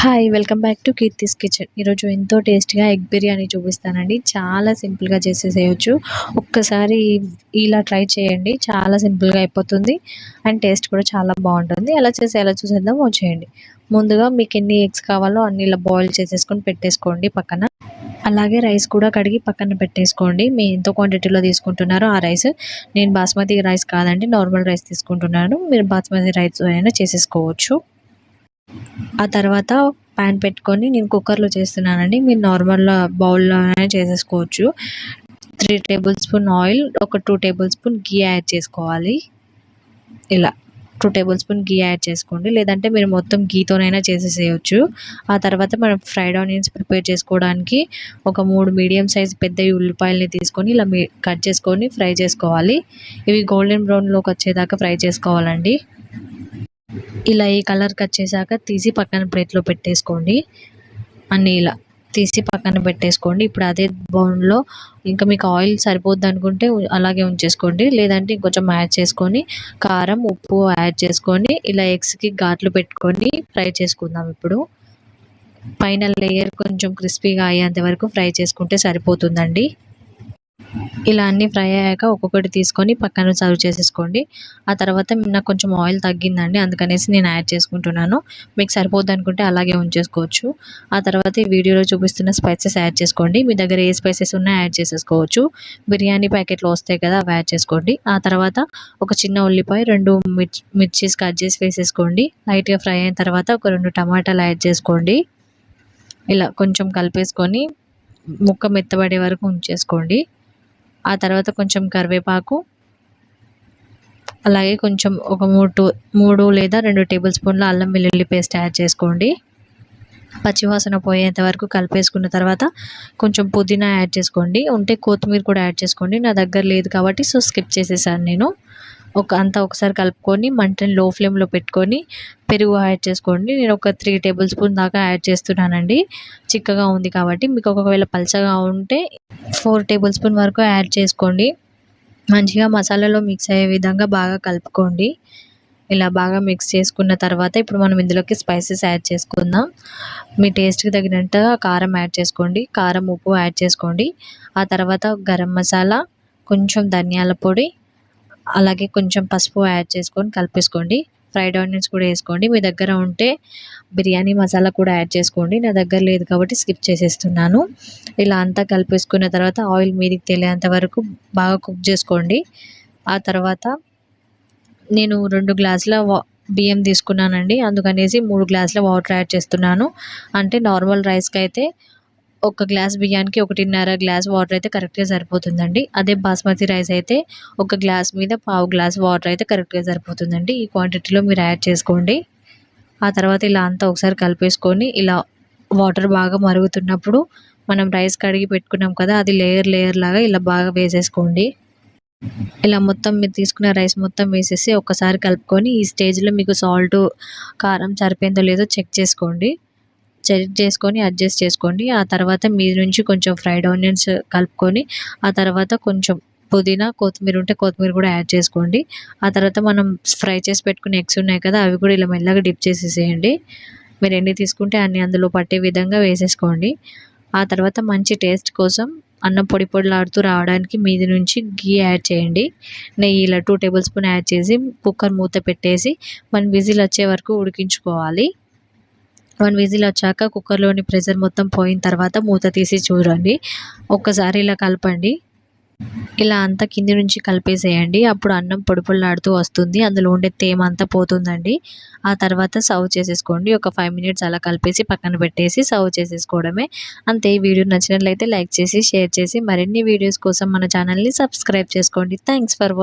Hi welcome back to Keerthi's kitchen ఈరోజు ఎంతో టేస్ట్గా ఎగ్ బిర్యానీ చూపిస్తానండి. చాలా సింపుల్గా చేసేసేయచ్చు. ఒక్కసారి ఇలా ట్రై చేయండి. చాలా సింపుల్గా అయిపోతుంది. అండ్ టేస్ట్ కూడా చాలా బాగుంటుంది. ఎలా చేసి ఎలా చూసేద్దాం వచ్చేయండి ముందుగా మీకు ఎన్ని ఎగ్స్ కావాలో అన్ని ఇలా బాయిల్ చేసేసుకొని పెట్టేసుకోండి పక్కన. అలాగే రైస్ కూడా కడిగి పక్కన పెట్టేసుకోండి. మీ ఎంతో క్వాంటిటీలో తీసుకుంటున్నారో ఆ రైస్. నేను బాస్మతి రైస్ కాదండి. నార్మల్ రైస్ తీసుకుంటున్నాను. మీరు బాస్మతి రైస్ అయినా చేసేసుకోవచ్చు. ఆ తర్వాత ప్యాన్ పెట్టుకొని నేను కుక్కర్లో చేస్తున్నానండి. మీరు నార్మల్ బౌల్లోనే చేసేసుకోవచ్చు. త్రీ టేబుల్ స్పూన్ ఆయిల్ ఒక టూ టేబుల్ స్పూన్ గీ యాడ్ చేసుకోవాలి. ఇలా టూ టేబుల్ స్పూన్ గీ యాడ్ చేసుకోండి. లేదంటే మీరు మొత్తం గీతోనైనా చేసేసేయచ్చు. ఆ తర్వాత మనం ఫ్రైడ్ ఆనియన్స్ ప్రిపేర్ చేసుకోవడానికి ఒక మూడు మీడియం సైజ్ పెద్ద ఉల్లిపాయలని తీసుకొని ఇలా కట్ చేసుకొని ఫ్రై చేసుకోవాలి. ఇవి గోల్డెన్ బ్రౌన్లోకి వచ్చేదాకా ఫ్రై చేసుకోవాలండి. ఇలా ఈ కలర్కి వచ్చేసాక తీసి పక్కన ప్లేట్లో పెట్టేసుకోండి. అన్నీ ఇలా తీసి పక్కన పెట్టేసుకోండి. ఇప్పుడు అదే బౌన్లో ఇంకా మీకు ఆయిల్ సరిపోద్ది అనుకుంటే అలాగే ఉంచేసుకోండి. లేదంటే ఇంకొంచెం యాడ్ చేసుకొని కారం ఉప్పు యాడ్ చేసుకొని ఇలా ఎగ్స్కి ఘాట్లు పెట్టుకొని ఫ్రై చేసుకుందాం ఇప్పుడు. పైన లేయర్ కొంచెం క్రిస్పీగా అయ్యేంత వరకు ఫ్రై చేసుకుంటే సరిపోతుందండి. ఇలా అన్నీ ఫ్రై అయ్యాక ఒక్కొక్కటి తీసుకొని పక్కన సర్వ్ చేసేసుకోండి. ఆ తర్వాత నాకు కొంచెం ఆయిల్ తగ్గిందండి అందుకనేసి నేను యాడ్ చేసుకుంటున్నాను. మీకు సరిపోద్ది అనుకుంటే అలాగే ఉంచేసుకోవచ్చు. ఆ తర్వాత ఈ వీడియోలో చూపిస్తున్న స్పైసెస్ యాడ్ చేసుకోండి. మీ దగ్గర ఏ స్పైసెస్ ఉన్నా యాడ్ చేసేసుకోవచ్చు. బిర్యానీ ప్యాకెట్లో వస్తాయి కదా అవి యాడ్ చేసుకోండి. ఆ తర్వాత ఒక చిన్న ఉల్లిపాయ రెండు మిర్చి మిర్చీస్ కట్ చేసి వేసేసుకోండి. లైట్గా ఫ్రై అయిన తర్వాత ఒక రెండు టమాటాలు యాడ్ చేసుకోండి. ఇలా కొంచెం కలిపేసుకొని ముక్క మెత్తబడే వరకు ఉంచేసుకోండి. ఆ తర్వాత కొంచెం కరివేపాకు అలాగే కొంచెం ఒక మూడు మూడు లేదా రెండు టేబుల్ స్పూన్ల అల్లం వెల్లుల్లి పేస్ట్ యాడ్ చేసుకోండి. పచ్చివాసన పోయేంత వరకు కలిపేసుకున్న తర్వాత కొంచెం పుదీనా యాడ్ చేసుకోండి. ఉంటే కొత్తిమీర కూడా యాడ్ చేసుకోండి. నా దగ్గర లేదు కాబట్టి సో స్కిప్ చేసేసాను నేను. ఒక అంతా ఒకసారి కలుపుకొని మంటని లో ఫ్లేమ్లో పెట్టుకొని పెరుగు యాడ్ చేసుకోండి. నేను ఒక త్రీ టేబుల్ స్పూన్ దాకా యాడ్ చేస్తున్నానండి. చిక్కగా ఉంది కాబట్టి మీకు ఒకవేళ పలచగా ఉంటే ఫోర్ టేబుల్ స్పూన్ వరకు యాడ్ చేసుకోండి. మంచిగా మసాలాలో మిక్స్ అయ్యే విధంగా బాగా కలుపుకోండి. ఇలా బాగా మిక్స్ చేసుకున్న తర్వాత ఇప్పుడు మనం ఇందులోకి స్పైసెస్ యాడ్ చేసుకుందాం. మీ టేస్ట్కి తగినట్టుగా కారం యాడ్ చేసుకోండి. కారం ఉప్పు యాడ్ చేసుకోండి. ఆ తర్వాత గరం మసాలా కొంచెం ధనియాల పొడి అలాగే కొంచెం పసుపు యాడ్ చేసుకొని కలిపేసుకోండి. ఫ్రైడ్ ఆనియన్స్ కూడా వేసుకోండి. మీ దగ్గర ఉంటే బిర్యానీ మసాలా కూడా యాడ్ చేసుకోండి. నా దగ్గర లేదు కాబట్టి స్కిప్ చేసేస్తున్నాను. ఇలా అంతా కలిపేసుకున్న తర్వాత ఆయిల్ మీదికి తెలియంత వరకు బాగా కుక్ చేసుకోండి. ఆ తర్వాత నేను రెండు గ్లాసుల బియ్యం తీసుకున్నానండి. అందుకనేసి మూడు గ్లాసుల వాటర్ యాడ్ చేస్తున్నాను. అంటే నార్మల్ రైస్కి అయితే ఒక గ్లాస్ బియ్యానికి ఒకటిన్నర గ్లాస్ వాటర్ అయితే కరెక్ట్గా సరిపోతుందండి. అదే బాస్మతి రైస్ అయితే ఒక గ్లాస్ మీద పావు గ్లాస్ వాటర్ అయితే కరెక్ట్గా సరిపోతుందండి. ఈ క్వాంటిటీలో మీరు యాడ్ చేసుకోండి. ఆ తర్వాత ఇలా అంతా ఒకసారి కలిపేసుకొని ఇలా వాటర్ బాగా మరుగుతున్నప్పుడు మనం రైస్ కడిగి పెట్టుకున్నాం కదా అది లేయర్ లేయర్ లాగా ఇలా బాగా వేసేసుకోండి. ఇలా మొత్తం మీరు తీసుకున్న రైస్ మొత్తం వేసేసి ఒకసారి కలుపుకొని ఈ స్టేజ్లో మీకు సాల్ట్ కారం సరిపోయిందో లేదో చెక్ చేసుకోండి. చెక్ చేసుకొని అడ్జస్ట్ చేసుకోండి. ఆ తర్వాత మీ నుంచి కొంచెం ఫ్రైడ్ ఆనియన్స్ కలుపుకొని ఆ తర్వాత కొంచెం పుదీనా కొత్తిమీర ఉంటే కొత్తిమీర కూడా యాడ్ చేసుకోండి. ఆ తర్వాత మనం ఫ్రై చేసి పెట్టుకునే ఎగ్స్ ఉన్నాయి కదా అవి కూడా ఇలా మెల్లగా డిప్ చేసేసేయండి. మీరు ఎన్ని తీసుకుంటే అన్ని అందులో పట్టే విధంగా వేసేసుకోండి. ఆ తర్వాత మంచి టేస్ట్ కోసం అన్నం పొడి పొడిలాడుతూ రావడానికి మీది నుంచి గీ యాడ్ చేయండి. నెయ్యి ఇలా టూ టేబుల్ స్పూన్ యాడ్ చేసి కుక్కర్ మూత పెట్టేసి మనం విజిల్ వచ్చే వరకు ఉడికించుకోవాలి. వన్ విజిల్ వచ్చాక కుక్కర్లోని ప్రెషర్ మొత్తం పోయిన తర్వాత మూత తీసి చూడండి. ఒక్కసారి ఇలా కలపండి. ఇలా అంతా కింది నుంచి కలిపేసేయండి. అప్పుడు అన్నం పొడిపొళ్ళాడుతూ వస్తుంది. అందులో ఉండే తేమ అంతా పోతుందండి. ఆ తర్వాత సర్వ్ చేసేసుకోండి. ఒక ఫైవ్ మినిట్స్ అలా కలిపేసి పక్కన పెట్టేసి సర్వ్ చేసేసుకోవడమే. అంతే ఈ వీడియో నచ్చినట్లయితే లైక్ చేసి షేర్ చేసి మరిన్ని వీడియోస్ కోసం మన ఛానల్ని సబ్స్క్రైబ్ చేసుకోండి. Thanks for watching